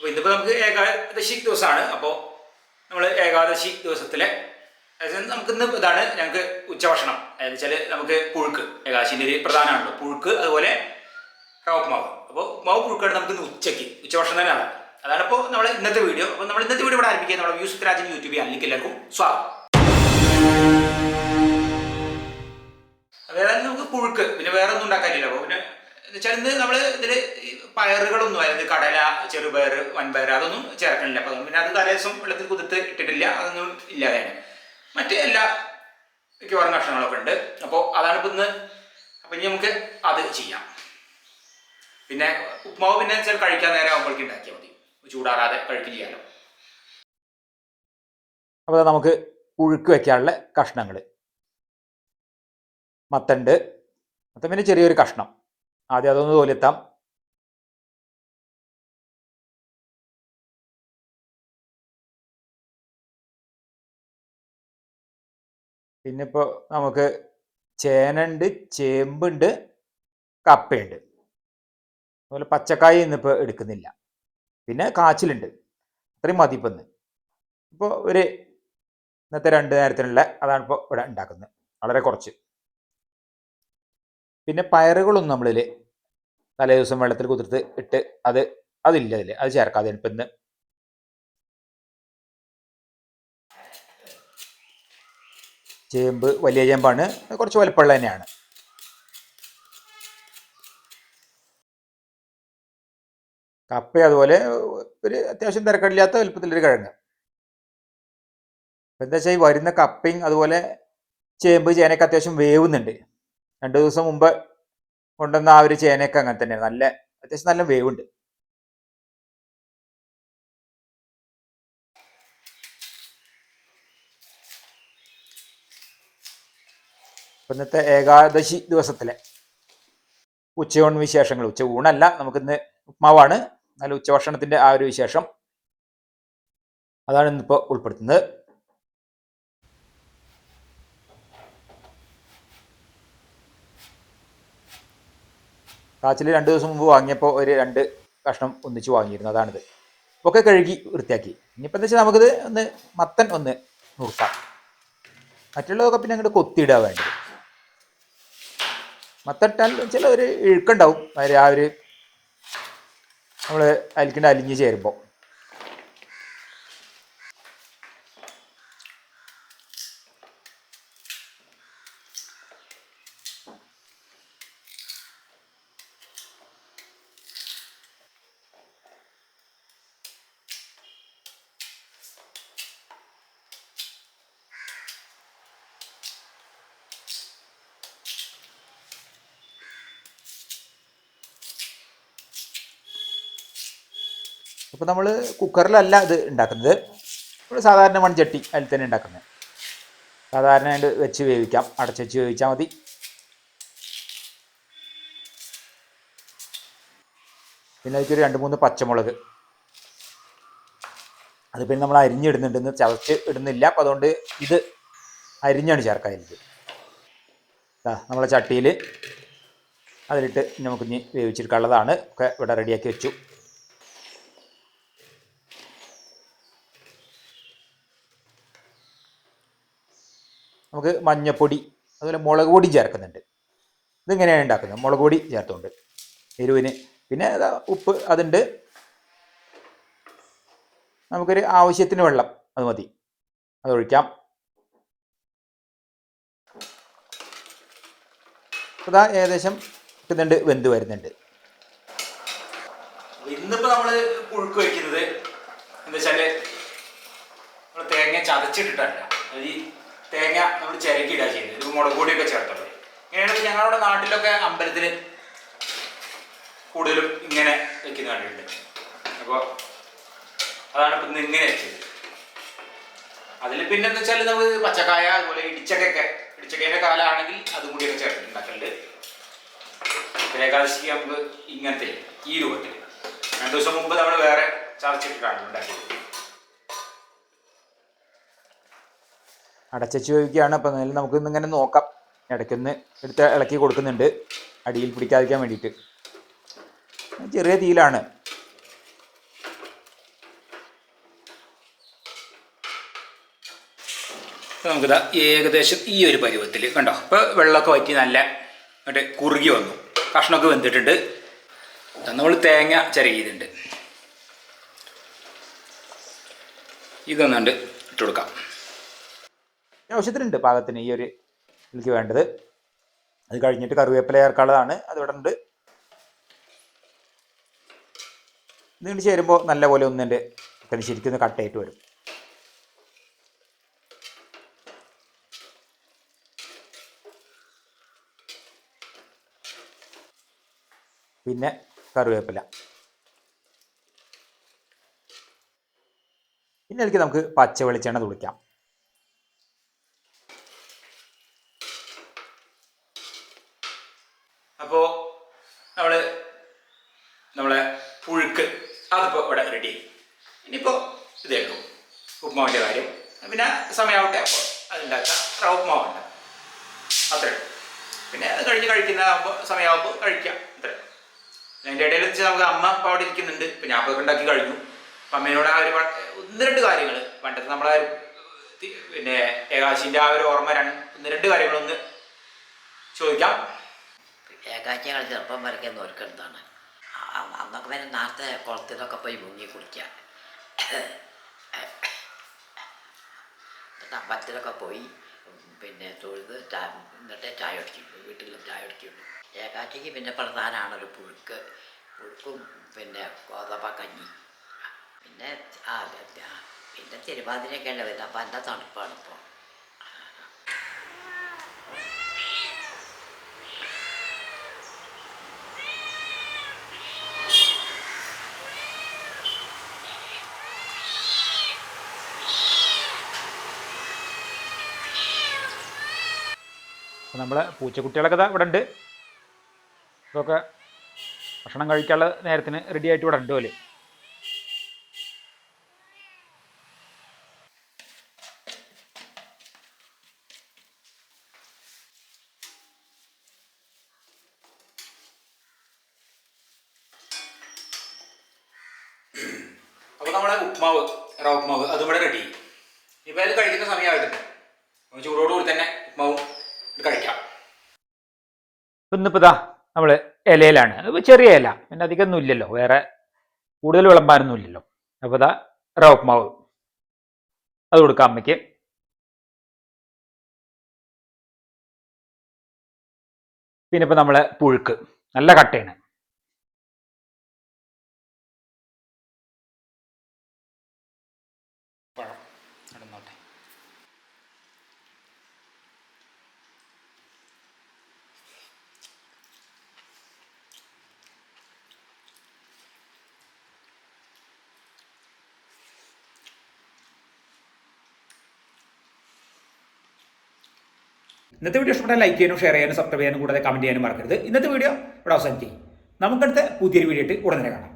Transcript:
അപ്പോൾ ഇന്നിപ്പോൾ നമുക്ക് ഏകാദശി ദിവസമാണ്. അപ്പോൾ നമ്മൾ ഏകാദശി ദിവസത്തിലെ നമുക്ക് ഇന്ന് ഇതാണ് ഞങ്ങൾക്ക് ഉച്ചഭക്ഷണം. അതായത് വെച്ചാൽ നമുക്ക് പുഴുക്ക്. ഏകാദശിന്റെ ഒരു പ്രധാനമാണല്ലോ. പുഴുക്ക് അതുപോലെ ഉപ്മാവ് അപ്പോൾ ഉപ്മാവ് പുഴുക്കാണ് നമുക്ക് ഇന്ന് ഉച്ചയ്ക്ക്. ഉച്ചഭക്ഷണം തന്നെയാണ്. അതാണ് ഇപ്പോൾ നമ്മൾ ഇന്നത്തെ വീഡിയോ. അപ്പോൾ നമ്മൾ ഇന്നത്തെ വീഡിയോ ഇവിടെ ആരംഭിക്കുക. നമ്മുടെ യൂസുഫ് രാജൻ യൂട്യൂബ് ചാനലിലേക്ക് എല്ലാവർക്കും സ്വാഗതം. അതായത് നമുക്ക് പുഴുക്ക്. പിന്നെ വേറെ ഒന്നും ഉണ്ടാക്കാനില്ല അപ്പോൾ പിന്നെ വെച്ചാൽ ഇന്ന് നമ്മൾ ഇതിൽ പയറുകളൊന്നും അതായത് കടല ചെറുപയർ വൻപയർ അതൊന്നും ചേർക്കണില്ല. അപ്പം പിന്നെ അത് തലേദിവസം വെള്ളത്തിൽ കുതിർത്ത് ഇട്ടിട്ടില്ല അതൊന്നും ഇല്ലാതെയാണ്. മറ്റ് എല്ലാ മിക്കവാറും കഷ്ണങ്ങളൊക്കെ ഉണ്ട്. അപ്പോൾ അതാണ് ഇപ്പം ഇന്ന് അപ്പം ഇനി നമുക്ക് അത് ചെയ്യാം. പിന്നെ ഉപ്മാവ് പിന്നെ വെച്ചാൽ കഴിക്കാൻ നേരം ആകുമ്പോഴേക്കും ഉണ്ടാക്കിയാൽ മതി. ചൂടാറാതെ കഴിക്കില്ല ചെയ്യാലോ അപ്പോൾ നമുക്ക് ഉഴുക്ക് വെക്കാനുള്ള കഷ്ണങ്ങൾ മത്തണ്ട്. മത്തൻ പിന്നെ ചെറിയൊരു കഷ്ണം. ആദ്യം അതൊന്ന് തോലെത്താം. ഇപ്പോ നമുക്ക് ചേനയുണ്ട് ചേമ്പുണ്ട് കപ്പയുണ്ട്. അതുപോലെ പച്ചക്കായ ഇന്നിപ്പോൾ എടുക്കുന്നില്ല. പിന്നെ കാച്ചിലുണ്ട്. അത്രയും മതി ഇപ്പം ഇപ്പോൾ ഒരു ഇന്നത്തെ രണ്ട് നേരത്തിനുള്ള അതാണ് ഇപ്പോൾ ഇവിടെ ഉണ്ടാക്കുന്നത്. വളരെ കുറച്ച്. പിന്നെ പയറുകളൊന്നും നമ്മളിൽ തലേ ദിവസം വെള്ളത്തിൽ കുതിർത്ത് ഇട്ട് അത് അതില്ല അതിൽ അത് ചേർക്കാതെ ഇപ്പം ഇന്ന്. ചേമ്പ് വലിയ ചേമ്പാണ്. കുറച്ച് വലുപ്പമുള്ള തന്നെയാണ്. കപ്പ അതുപോലെ ഒരു അത്യാവശ്യം തിരക്കടില്ലാത്ത വലുപ്പത്തിലൊരു കിഴങ്ങ്. എന്താ വെച്ചാൽ ഈ വരുന്ന കപ്പയും അതുപോലെ ചേമ്പ് ചേനയൊക്കെ അത്യാവശ്യം വേവുന്നുണ്ട്. രണ്ട് ദിവസം മുമ്പ് കൊണ്ടുവന്ന ആ ഒരു ചേനയൊക്കെ അങ്ങനെ തന്നെയാണ്. നല്ല അത്യാവശ്യം നല്ല വേവ് ഉണ്ട് ഇന്നത്തെ ഏകാദശി ദിവസത്തിലെ ഉച്ചയൂണ് വിശേഷങ്ങൾ. ഉച്ച ഊണല്ല നമുക്കിന്ന് ഉപ്മാവാണ്. നല്ല ഉച്ചഭക്ഷണത്തിന്റെ ആ ഒരു വിശേഷം. അതാണ് ഇന്നിപ്പോൾ ഉൾപ്പെടുത്തുന്നത്. കാച്ചിൽ രണ്ട് ദിവസം മുമ്പ് വാങ്ങിയപ്പോൾ ഒരു രണ്ട് കഷ്ണം ഒന്നിച്ച് വാങ്ങിയിരുന്നു അതാണിത്. ഒക്കെ കഴുകി വൃത്തിയാക്കി. ഇനിയിപ്പോൾ എന്താ നമുക്കിത് ഒന്ന് മത്തൻ ഒന്ന് നുറുക്കാം. മറ്റുള്ളതൊക്കെ പിന്നെ അങ്ങോട്ട് കൊത്തിയിടുക വേണ്ടത്. മത്തട്ടാൽ ചില ഒരു ഇഴുക്കുണ്ടാവും. ആ ഒരു നമ്മൾ അലിക്കേണ്ട അലിഞ്ഞ് ചേരുമ്പോൾ ഇപ്പോൾ നമ്മൾ കുക്കറിലല്ല ഇത് ഉണ്ടാക്കുന്നത്. നമ്മൾ സാധാരണ മൺചട്ടി അതിൽ തന്നെ ഉണ്ടാക്കുന്നത്. സാധാരണ അതിൽ വെച്ച് വേവിക്കാം. അടച്ച് വെച്ച് വേവിച്ചാൽ മതി. പിന്നെ അതിലേക്ക് രണ്ട് മൂന്ന് പച്ചമുളക്. അത് പിന്നെ നമ്മൾ അരിഞ്ഞിടുന്നുണ്ടെന്ന് ചതച്ച് ഇടുന്നില്ല. അപ്പോൾ അതുകൊണ്ട് ഇത് അരിഞ്ഞാണ് ചേർക്കാൻ ഇത് നമ്മളെ ചട്ടിയിൽ അതിലിട്ട് നമുക്ക് ഇനി വേവിച്ചെടുക്കാനുള്ളതാണ്. ഒക്കെ ഇവിടെ റെഡിയാക്കി വെച്ചു. നമുക്ക് മഞ്ഞപ്പൊടി അതുപോലെ മുളക് പൊടി ചേർക്കുന്നുണ്ട്. ഇതിങ്ങനെയാണ് ഉണ്ടാക്കുന്നത്. മുളക് പൊടി ചേർത്തുകൊണ്ട് എരിവിന്. പിന്നെ ഉപ്പ് അതുണ്ട്. നമുക്കൊരു ആവശ്യത്തിന് വെള്ളം അത് മതി. അത് ഒഴിക്കാം. ഇതാ ഏകദേശം കിട്ടുന്നുണ്ട് വെന്ത് വരുന്നുണ്ട്. ഇന്നിപ്പോ നമ്മൾ പുഴുക്ക് വയ്ക്കുന്നത് എന്താ വെച്ചാൽ തേങ്ങ ചതച്ചിട്ടിട്ടല്ല. ഈ തേങ്ങ നമ്മൾ ചിരക്കിയിടുക ചെയ്യുന്നത്. ഇത് മുളക് പൊടിയൊക്കെ ചേർത്തത്. ഇങ്ങനെയാണ് ഞങ്ങളുടെ നാട്ടിലൊക്കെ അമ്പലത്തിൽ കൂടുതലും ഇങ്ങനെ വെക്കുന്ന കണ്ടിട്ടുണ്ട്. അപ്പോൾ അതാണ് ഇപ്പം ഇങ്ങനെ വെച്ചത്. അതിൽ പിന്നെ എന്ന് വെച്ചാൽ നമ്മൾ പച്ചക്കായ അതുപോലെ ഇടിച്ചക്കൊക്കെ ഇടിച്ചക്കയുടെ കാലമാണെങ്കിൽ അതും കൂടിയൊക്കെ ചേർത്തിട്ടുണ്ടാക്കലുണ്ട്. ഏകാദശിക്ക് നമുക്ക് ഇങ്ങനത്തെ ഈ രൂപത്തിൽ രണ്ടു ദിവസം മുമ്പ് നമ്മൾ വേറെ ചർച്ചയ്ക്ക് ഉണ്ടാക്കിയത് അടച്ചു വയ്ക്കുകയാണ് അപ്പം എന്നാലും നമുക്ക് ഇന്നിങ്ങനെ നോക്കാം. ഇടയ്ക്കൊന്ന് എടുത്ത് ഇളക്കി കൊടുക്കുന്നുണ്ട്. അടിയിൽ പിടിക്കാതിരിക്കാൻ വേണ്ടിയിട്ട്. ചെറിയ തീയിലാണ്. നമുക്കിതാ ഏകദേശം ഈ ഒരു പരുവത്തിൽ കണ്ടോ? ഇപ്പോൾ വെള്ളമൊക്കെ വറ്റി നല്ല മറ്റേ കുറുകി വന്നു. കഷ്ണമൊക്കെ വെന്തിട്ടുണ്ട്. നമ്മൾ തേങ്ങ ചിരകിയതുണ്ട്. ഇതൊന്നുണ്ട് ഇട്ട് കൊടുക്കാം. ആവശ്യത്തിനുണ്ട് പാകത്തിന് ഈ ഒരു ഇതിലേക്ക് വേണ്ടത്. അത് കഴിഞ്ഞിട്ട് കറിവേപ്പില ചേർക്കാനുള്ളതാണ് അത് ഇവിടെ ഉണ്ട്. നീണ്ടു ചേരുമ്പോൾ നല്ല പോലെ ഒന്നിന്റെ തന്നെ ശരിക്കും കട്ടായിട്ട് വരും. പിന്നെ കറിവേപ്പില. പിന്നെ അതിലേക്ക് നമുക്ക് പച്ച വെളിച്ചെണ്ണ തുളിക്കാം അപ്പോൾ നമ്മൾ നമ്മളെ പുഴുക്ക് അതിപ്പോൾ ഇവിടെ റെഡി ഇനിയിപ്പോൾ ഇതേ ഉള്ളൂ ഉപ്മാവിന്റെ കാര്യം പിന്നെ സമയമാവട്ടെ അപ്പോൾ അതുണ്ടാക്കാം റവ ഉപ്പുമാവ് അത്രേ പിന്നെ അത് കഴിഞ്ഞ് കഴിക്കുന്നതാകുമ്പോൾ സമയമാകുമ്പോൾ കഴിക്കാം. അത്രേ. അതിന്റെ ഇടയിൽ വെച്ച് നമുക്ക് അമ്മ ഇപ്പോൾ അവിടെ ഇരിക്കുന്നുണ്ട്. ഇപ്പം ഞാൻ അപ്പം ഉണ്ടാക്കി കഴിഞ്ഞു. അപ്പം അമ്മേനോട് ആ ഒരു ഒന്ന് രണ്ട് കാര്യങ്ങൾ. പണ്ടത്തെ നമ്മളെ പിന്നെ ഏകാശിന്റെ ആ ഒരു ഓർമ്മ രണ്ട് ഒന്ന് രണ്ട് കാര്യങ്ങളൊന്ന് ചോദിക്കാം. ഏകാഴ്ചകൾ ചെറുപ്പം വരയ്ക്കാൻ നോർക്കെടുത്താണ് അന്നൊക്കെ വരെ നേരത്തെ കുളത്തിലൊക്കെ പോയി മുങ്ങി കുടിക്കുക അമ്പലത്തിലൊക്കെ പോയി. പിന്നെ തൊഴുത് ചാ എന്നിട്ട് ചായ അടിക്കും വീട്ടിൽ ചായ അടിക്കുള്ളൂ ഏകാച്ചിക്ക് പിന്നെ പ്രധാനമാണൊരു പുഴുക്ക്. പുഴുക്കും പിന്നെ ഗോതമ്പ കഞ്ഞി. പിന്നെ ആ, പിന്നെ തിരുവാതിരയൊക്കെ അല്ലേ വരുന്നത്? അപ്പം എന്റെ തണുപ്പാണ് ഇപ്പോൾ നമ്മളെ പൂച്ചക്കുട്ടികളൊക്കെ ഇതാ ഇവിടെ ഉണ്ട് ഇതൊക്കെ ഭക്ഷണം കഴിക്കാനുള്ള നേരത്തിന് റെഡി ആയിട്ട് ഇവിടെ ഉണ്ട് പോലെ അപ്പോൾ നമ്മളെ ഉപ്മാവ് റവ ഉപ്മാവ് അതും ഇവിടെ റെഡി ഇപ്പോൾ അതിൽ കഴിക്കുന്ന സമയമായിട്ടുണ്ട്. ചൂടോടുകൂടി തന്നെ ഉപ്മാവും. കഴിക്കാം. ഇന്നിപ്പോൾ ഇതാ നമ്മൾ ഇലയിലാണ്. ചെറിയ ഇല. പിന്നെ അധികമൊന്നും ഇല്ലല്ലോ. വേറെ കൂടുതൽ വിളമ്പാനൊന്നും ഇല്ലല്ലോ. അപ്പോൾ ഇതാ റവപ്മാവ് അത് കൊടുക്കാം അമ്മയ്ക്ക്. പിന്നെ ഇപ്പോൾ നമ്മളെ പുഴുക്ക്. നല്ല കട്ടയാണ്. ഇന്നത്തെ വീഡിയോ ഇഷ്ടപ്പെട്ട ലൈക്ക് ചെയ്യാനും ഷെയർ ചെയ്യാനും സബ്സ്ക്രൈബ് ചെയ്യാനും കൂടാതെ കമന്റ് ചെയ്യാനും മറക്കരുത്. ഇന്നത്തെ വീഡിയോ ഇവിടെ അവസാനിക്കും നമുക്കടുത്ത പുതിയൊരു വീഡിയോ ആയിട്ട് ഉടനെ കാണാം.